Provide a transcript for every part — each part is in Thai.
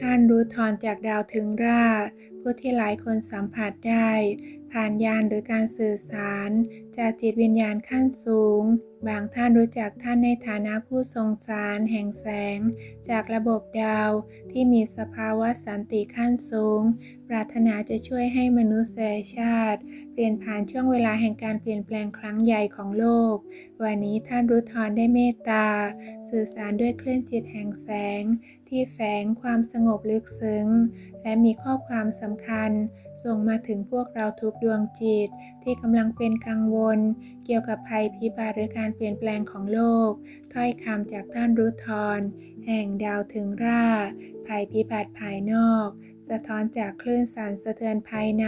ท่านรู้ทอนจากดาวถึงราผู้ที่หลายคนสัมผัสได้ผ่านยานหรือการสื่อสาร จากจิตวิญญาณขั้นสูง บางท่านรู้จักท่านในฐานะผู้ทรงสารแห่งแสง จากระบบดาวที่มีสภาวะสันติขั้นสูง ปรารถนาจะช่วยให้มนุษยชาติ เปลี่ยนผ่านช่วงเวลาแห่งการเปลี่ยนแปลงครั้งใหญ่ของโลก วันนี้ท่านรู้ทอนได้เมตตา สื่อสารด้วยคลื่นจิตแห่งแสง ที่แฝงความสงบลึกซึ้ง และมีข้อความสำคัญ ส่งมาถึงพวกเราทุกดวงจิต ที่กำลังเป็นกังวล เกี่ยวกับภัยพิบัติหรือการเปลี่ยนแปลงของโลก ถ้อยคำจากท่านรุทรแห่งดาวถึงราภัยพิบัติภายนอก สะท้อนจากคลื่นสั่นสะเทือนภายใน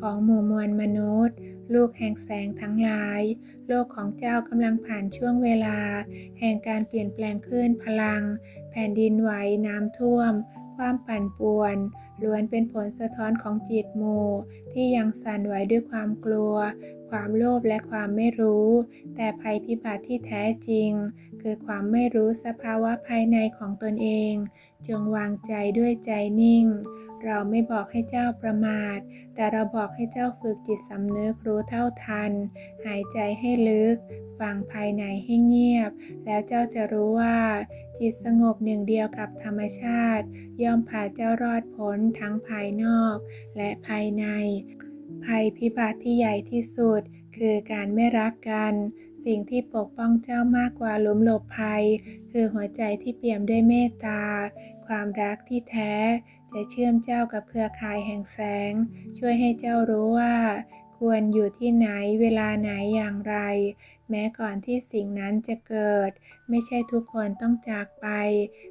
ของหมู่มวลมนุษย์ ลูกแห่งแสงทั้งหลาย โลกของเจ้ากำลังผ่านช่วงเวลา แห่งการเปลี่ยนแปลงคลื่นพลัง แผ่นดินไหวน้ำท่วม ความปั่นป่วน ล้วนเป็นผลสะท้อนของจิตหมู่ที่ยังสั่นไหวด้วยความกลัว ความโลภและความไม่รู้ แต่ภัยพิบัติที่แท้จริง คือความไม่รู้สภาวะภายในของตนเอง จงวางใจด้วยใจนิ่ง เราไม่บอกให้เจ้าประมาท แต่เราบอกให้เจ้าฝึกจิตสำนึกรู้เท่าทัน หายใจให้ลึก ฟังภายในให้เงียบ แล้วเจ้าจะรู้ว่า จิตสงบหนึ่งเดียวกับธรรมชาติ ย่อมพาเจ้ารอดพ้นทั้งภายนอกและภายใน ภัยพิบัติที่ใหญ่ที่สุด คือการไม่รักกัน สิ่งที่ปกป้องเจ้ามากกว่าล้มหลบภัย คือหัวใจที่เปี่ยมด้วยเมตตา ความรักที่แท้ จะเชื่อมเจ้ากับเครือข่ายแห่งแสง ช่วยให้เจ้ารู้ว่า ควรอยู่ที่ไหนเวลาไหนอย่างไร แม้ก่อนที่สิ่งนั้นจะเกิด ไม่ใช่ทุกคนต้องจากไป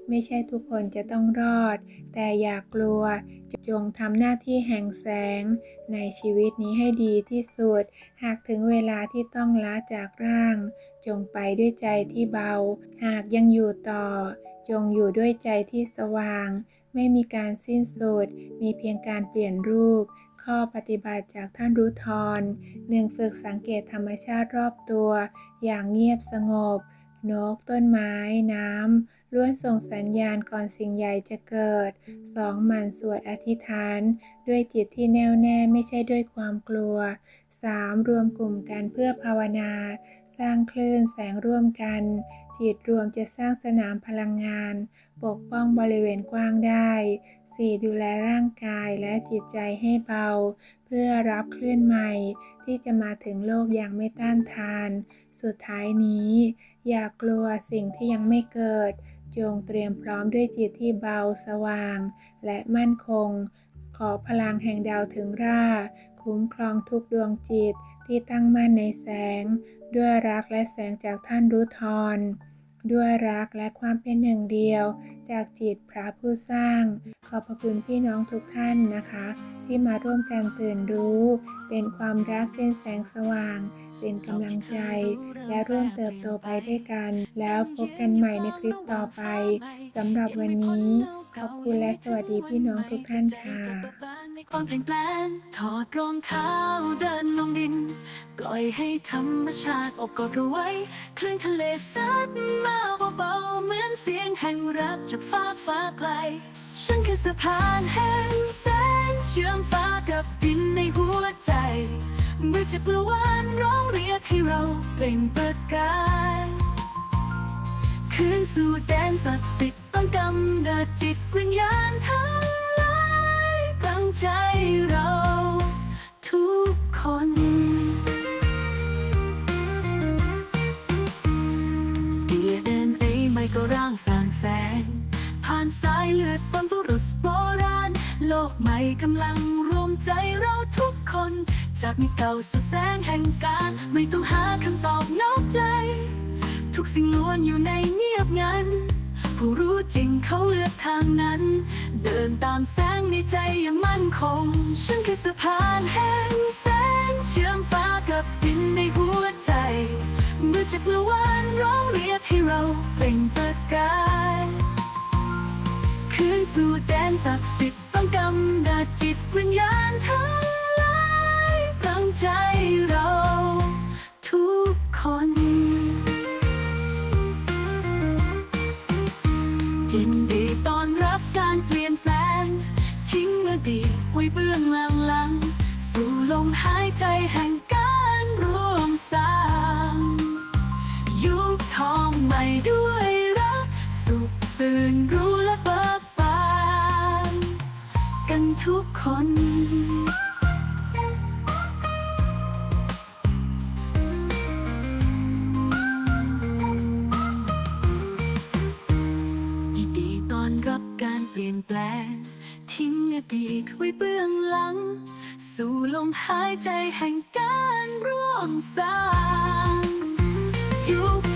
ไม่ใช่ทุกคนจะต้องรอด แต่อย่ากลัว จงทำหน้าที่แห่งแสง ในชีวิตนี้ให้ดีที่สุด หากถึงเวลาที่ต้องละจากร่าง จงไปด้วยใจที่เบา หากยังอยู่ต่อ จงอยู่ด้วยใจที่สว่าง ไม่มีการสิ้นสุด มีเพียงการเปลี่ยนรูป ข้อปฏิบัติจากท่านรู้ทรหนึ่งฝึกสังเกตธรรมชาติรอบตัว อย่างเงียบสงบ นก ต้นไม้ น้ำล้วนส่งสัญญาณก่อนสิ่งใหญ่จะเกิด 2. หมั่นสวดอธิษฐาน ด้วยจิตที่แน่วแน่ไม่ใช่ด้วยความกลัว 3. รวมกลุ่มกันเพื่อภาวนา สร้างคลื่นแสงร่วมกัน จิตรวมจะสร้างสนามพลังงาน ปกป้องบริเวณกว้างได้ 4. ดูแลร่างกายและจิตใจให้เบา เพื่อรับคลื่นใหม่ ที่จะมาถึงโลกอย่างไม่ต้านทาน สุดท้ายนี้ อย่ากลัวสิ่งที่ยังไม่เกิด จงเตรียมพร้อมด้วยจิตที่เบาสว่าง และมั่นคง ขอพลังแห่งดาวถึงราคุ้มครองทุกดวงจิตที่ตั้งมั่นในแสง ด้วยรักและแสงจากท่านรู้ทร ด้วยรักและความเป็นหนึ่งเดียว จากจิตพระผู้สร้าง ขอบพระคุณพี่น้องทุกท่านนะคะ ที่มาร่วมกันตื่นรู้ เป็นความรักเป็นแสงสว่าง เป็นกำลังใจ และร่วมเติบโตไปด้วยกัน แล้วพบกันใหม่ในคลิปต่อไปสำหรับวันนี้ ขอบคุณและสวัสดีพี่น้องทุกท่านค่ะ ในความเปลี่ยนแปลง ถอดรองเท้าเดินลงดิน ปล่อยให้ธรรมชาติอบกอดเราไว้คลื่นทะเลซัดมาเบาๆเหมือนเสียงแห่งรักจากฟ้าฟ้าไกล ฉันคือสะพานแห่งแสงเชื่อมฟ้ากับดินในหัวใจเมื่อจะเปลือวานร้องเรียกให้เราเปล่งประกายคืนสู่แดนศักดิ์สิทธิ์ต้องกำเนิดจิตวิญญาณทั้ง ใจเราทุกคน DNA ไม่ก็ร่างสร้างแสง ผ่านสายเลือดบรรพบุรุษโบราณ โลกใหม่กำลังรวมใจเราทุกคน จากมิตรเก่าสู่แสงแห่งการ ไม่ต้องหาคำตอบนอกใจ ทุกสิ่งล้วนอยู่ในเงียบงัน ผู้รู้จริงเขาเลือกทางนั้น เดินตามแสงในใจอย่างมั่นคง ฉันคือสะพานแห่งแสง เชื่อมฟ้ากับดินในหัวใจ เมื่อจักเมื่อวานร้องเรียกให้เราเปล่งประกายคืนสู่แดนศักดิ์สิทธิ์ต้องกำเนิดจิต ไม่ตอนรับการเปลี่ยนแปลง ทิ้งเมื่อดีไว้เบื้องหลังลงสู่ลมหายใจแห่งการรวมสร้างยุคทองใหม่ด้วยรัก สุขตื่นรู้และเบิกบาน กันทุกคน แปลง ทิ้งอดีตไว้เบื้องหลัง สู่ลมหายใจแห่งการร่วมสร้างยุค